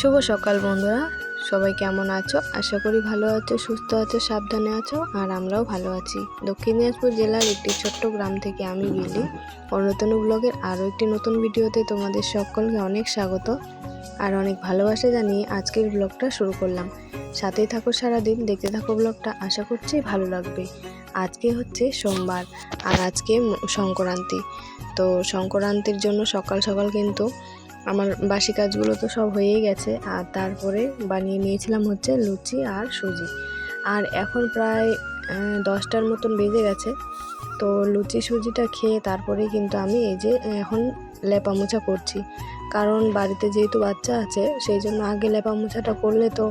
শুভ সকাল বন্ধুরা। সবাই কেমন আছো? আশা করি ভালো আছো, সুস্থ আছো, সাবধানে আছো, আর আমরাও ভালো আছি। দক্ষিণ দিনাজপুর জেলার একটি ছোট্ট গ্রাম থেকে আমি বিলি। অন্যতন ব্লগের আরও একটি নতুন ভিডিওতে তোমাদের সকলকে অনেক স্বাগত আর অনেক ভালোবাসা জানিয়ে আজকের ব্লগটা শুরু করলাম। সাথেই থাকো সারাদিন, দেখতে থাকো ব্লগটা, আশা করছি ভালো লাগবে। আজকে হচ্ছে সোমবার আর আজকে সংক্রান্তি। তো সংক্রান্তির জন্য সকাল সকাল কিন্তু আমার বাসি কাজগুলো তো সব হয়েই গেছে, আর তারপরে বানিয়ে নিয়েছিলাম হচ্ছে লুচি আর সুজি। আর এখন প্রায় দশটার মতন বেজে গেছে, তো লুচি সুজিটা খেয়ে তারপরে কিন্তু আমি এই যে এখন লেপা মোছা করছি। কারণ বাড়িতে যেহেতু বাচ্চা আছে, সেই জন্য আগে লেপা মোছাটা করলে তো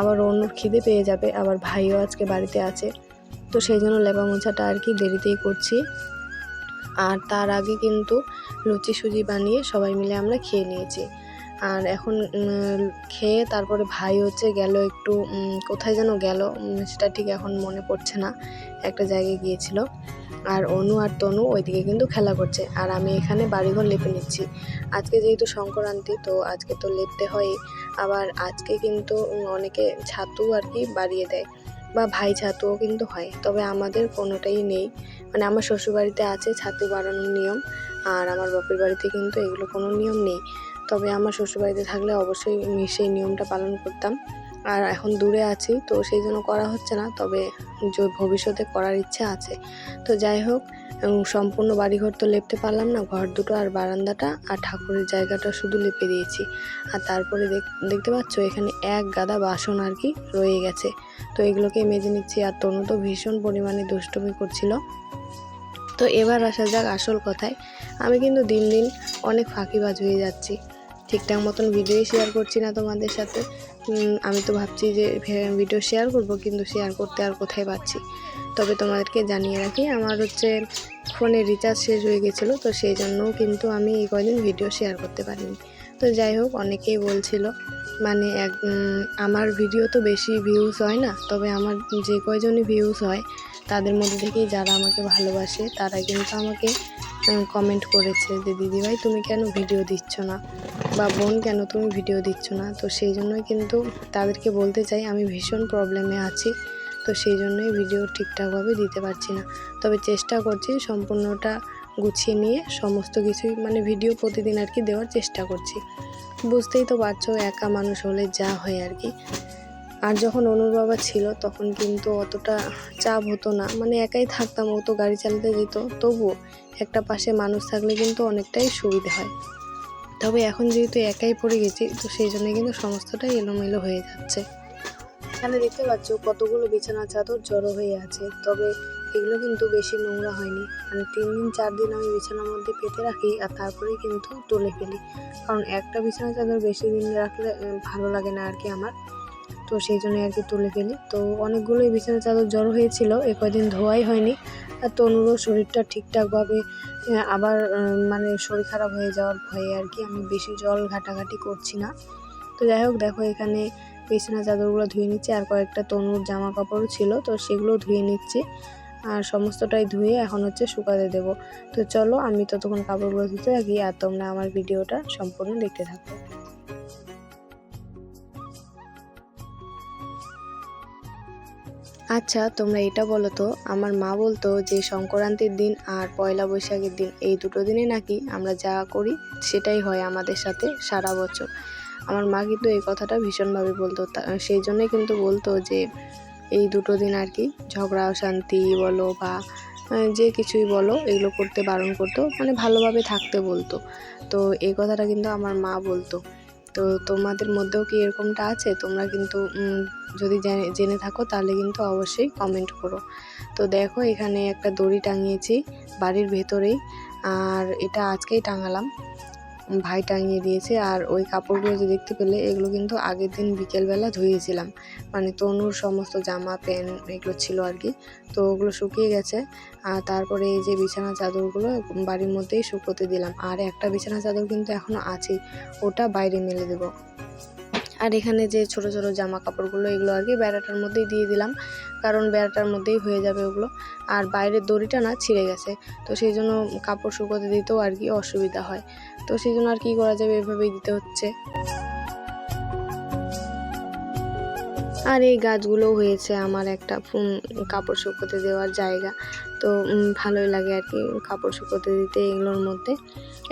আবার অন্য খিদে পেয়ে যাবে, আবার ভাইও আজকে বাড়িতে আছে, তো সেই জন্য লেপা মোছাটা আর কি দেরিতেই করছি। আর তার আগে কিন্তু লুচি, সুজি বানিয়ে সবাই মিলে আমরা খেয়ে নিয়েছি। আর এখন খেয়ে তারপরে ভাই হচ্ছে গেল একটু কোথায় যেন গেল সেটা ঠিক এখন মনে পড়ছে না, একটা জায়গায় গিয়েছিল। আর অনু আর তনু ওইদিকে কিন্তু খেলা করছে। আর আমি এখানে বাড়িঘর লেপে নিচ্ছি। আজকে যেহেতু সংক্রান্তি, তো আজকে তো লেপতে হয়ই আবার আজকে কিন্তু অনেকে ছাতু আর কি বাড়িয়ে দেয়। বা ভাই ছাতুও কিন্তু হয়। তবে আমাদের কোনোটাই নেই। মানে আমার শ্বশুরবাড়িতে আছে, ছাতু বাড়ানোর নিয়ম। আর আমার বাপের বাড়িতে কিন্তু এগুলো কোনো নিয়ম নেই। তবে আমার শ্বশুরবাড়িতে থাকলে অবশ্যই সেই নিয়মটা পালন করতাম। আর এখন দূরে আছি, তো সেই জন্য করা হচ্ছে না। তবে ভবিষ্যতে করার ইচ্ছা আছে। তো যাই হোক সম্পূর্ণ বাড়িঘর তো লেপতে পারলাম না, ঘর দুটো আর বারান্দাটা আর ঠাকুরের জায়গাটা শুধু লেপে দিয়েছি। আর তারপরে দেখতে পাচ্ছ এখানে এক গাদা বাসন আর কি রয়ে গেছে। তো এগুলোকে মেজে নিচ্ছি, আর তনু তো ভীষণ পরিমাণে দুষ্টুমি করছিল। তো এবার আসা যাক আসল কথায়। আমি কিন্তু দিন দিন অনেক ফাঁকিবাজ হয়ে যাচ্ছি। ঠিকঠাক মতন ভিডিওই শেয়ার করছি না তোমাদের সাথে। আমি তো ভাবছি যে ভিডিও শেয়ার করব, কিন্তু শেয়ার করতে আর কোথায় পাচ্ছি? তবে তোমাদেরকে জানিয়ে রাখি, আমার হচ্ছে ফোনে রিচার্জ শেষ হয়ে গেছিল, তো সেই জন্যও কিন্তু আমি এই কদিন ভিডিও শেয়ার করতে পারিনি। তো যাই হোক, অনেকেই বলছিল মানে এক আমার ভিডিও তো বেশি ভিউজ হয় না, তবে আমার যে কয়জনই ভিউজ হয়, তাদের মধ্যে থেকেই যারা আমাকে ভালোবাসে, তারা কিন্তু আমাকে কমেন্ট করেছে যে দিদিভাই তুমি কেন ভিডিও দিচ্ছ না? বা, বোন, কেন তুমি ভিডিও দিচ্ছ না? তো সেই জন্যই কিন্তু তাদেরকে বলতে চাই, আমি ভীষণ প্রবলেমে আছি। তো সেই জন্যই ভিডিও ঠিকঠাকভাবে দিতে পারছি না। তবে চেষ্টা করছি সম্পূর্ণটা গুছিয়ে নিয়ে সমস্ত কিছুই মানে ভিডিও প্রতিদিন আর কি দেওয়ার চেষ্টা করছি। বুঝতেই তো পারছ, একা মানুষ হলে যা হয় আর কি। আর যখন অনুর বাবা ছিল, তখন কিন্তু অতটা চাপ হতো না। মানে একাই থাকতাম, ও তো গাড়ি চালাতে যেত। তবুও একটা পাশে মানুষ থাকলে কিন্তু অনেকটাই সুবিধে হয়। তবে এখন যেহেতু একাই পড়ে গেছি, তো সেই জন্য কিন্তু সমস্তটাই এলোমেলো হয়ে যাচ্ছে। এখানে দেখতে পাচ্ছ কতগুলো বিছানা চাদর জড়ো হয়ে আছে। তবে এগুলো কিন্তু বেশি নোংরা হয়নি। মানে তিন দিন, চার দিন আমি বিছানার মধ্যে পেতে রাখি আর তারপরেই কিন্তু তুলে ফেলি। কারণ একটা বিছানা চাদর বেশি দিন রাখলে ভালো লাগে না আর কি আমার। তো সেই জন্য আর কি তুলে ফেলি। তো অনেকগুলোই বিছানা চাদর জড়ো হয়েছিল, এ কদিন ধোয়াই হয়নি। আর তনুরও শরীরটা ঠিকঠাকভাবে আবার মানে শরীর খারাপ হয়ে যাওয়ার ভয়ে আর কি আমি বেশি জল ঘাটাঘাটি করছি না। তো যাই হোক, দেখো এখানে বিছানা চাদরগুলো ধুয়ে নিচ্ছি, আর কয়েকটা তনুর জামা কাপড়ও ছিল, তো সেগুলো ধুয়ে নিচ্ছি। আর সমস্তটাই ধুয়ে এখন হচ্ছে শুকাতে দেবো। তো চলো, আমি ততক্ষণ কাপড়গুলো ধুতে থাকি, আর তোমরা আমার ভিডিওটা সম্পূর্ণ দেখতে থাকো। আচ্ছা তোমরা এটা বলো তো, আমার মা বলতো যে সংক্রান্তির দিন আর পয়লা বৈশাখের দিন, এই দুটো দিনে নাকি আমরা যা করি সেটাই হয় আমাদের সাথে সারা বছর। আমার মা কিন্তু এই কথাটা ভীষণভাবে বলতো। সেই জন্যই কিন্তু বলতো যে, এই দুটো দিন আর কি ঝগড়া, অশান্তি বলো বা যে কিছুই বলো, এগুলো করতে, বারণ করতো মানে ভালোভাবে থাকতে বলতো। তো এই কথাটা কিন্তু আমার মা বলতো। তো তোমাদের মধ্যেও কি এরকমটা আছে? তোমরা কিন্তু যদি জেনে থাকো তাহলে কিন্তু অবশ্যই কমেন্ট করো। তো দেখো এখানে একটা দড়ি টাঙিয়েছি বাড়ির ভেতরেই, আর এটা আজকেই টাঙালাম। ভাই টাঙিয়ে দিয়েছে। আর ওই কাপড়গুলো যে দেখতে পেলে, এগুলো কিন্তু আগের দিন বিকেলবেলা ধুয়েছিলাম। মানে তনুর সমস্ত জামা, প্যান্ট এগুলো ছিল আর কি। তো ওগুলো শুকিয়ে গেছে। আর তারপরে এই যে বিছানা চাদরগুলো বাড়ির মধ্যেই শুকোতে দিলাম। আর একটা বিছানা চাদর কিন্তু এখনও আছেই ওটা বাইরে মেলে দেবো। আর এখানে যে ছোট ছোট জামা কাপড়গুলো, এগুলো আর কি বেড়াটার মধ্যেই দিয়ে দিলাম। কারণ বেড়াটার মধ্যেই হয়ে যাবে ওগুলো। আর বাইরের দড়িটা না ছিঁড়ে গেছে। তো সেই জন্য কাপড় শুকোতে দিতেও আর কি অসুবিধা হয়। তো সেই জন্য আর কি করা যাবে? এভাবেই দিতে হচ্ছে। আর এই গাছগুলো হয়েছে আমার একটা কাপড় শুকোতে দেওয়ার জায়গা। তো ভালোই লাগে আর কি কাপড় শুকোতে দিতে এগুলোর মধ্যে।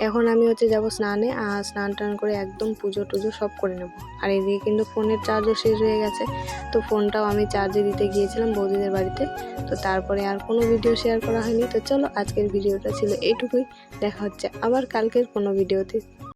এখন আমি হচ্ছে যাব স্নানে, আর স্নান টান করে একদম পুজো টুজো সব করে নেব। আর এদিকে কিন্তু ফোনের চার্জও শেষ হয়ে গেছে, তো ফোনটাও আমি চার্জে দিতে গিয়েছিলাম বৌদিদের বাড়িতে। তো তারপরে আর কোনো ভিডিও শেয়ার করা হয়নি। তো চলো আজকের ভিডিওটা ছিল এইটুকুই। দেখা হচ্ছে আবার কালকের কোনো ভিডিওতে।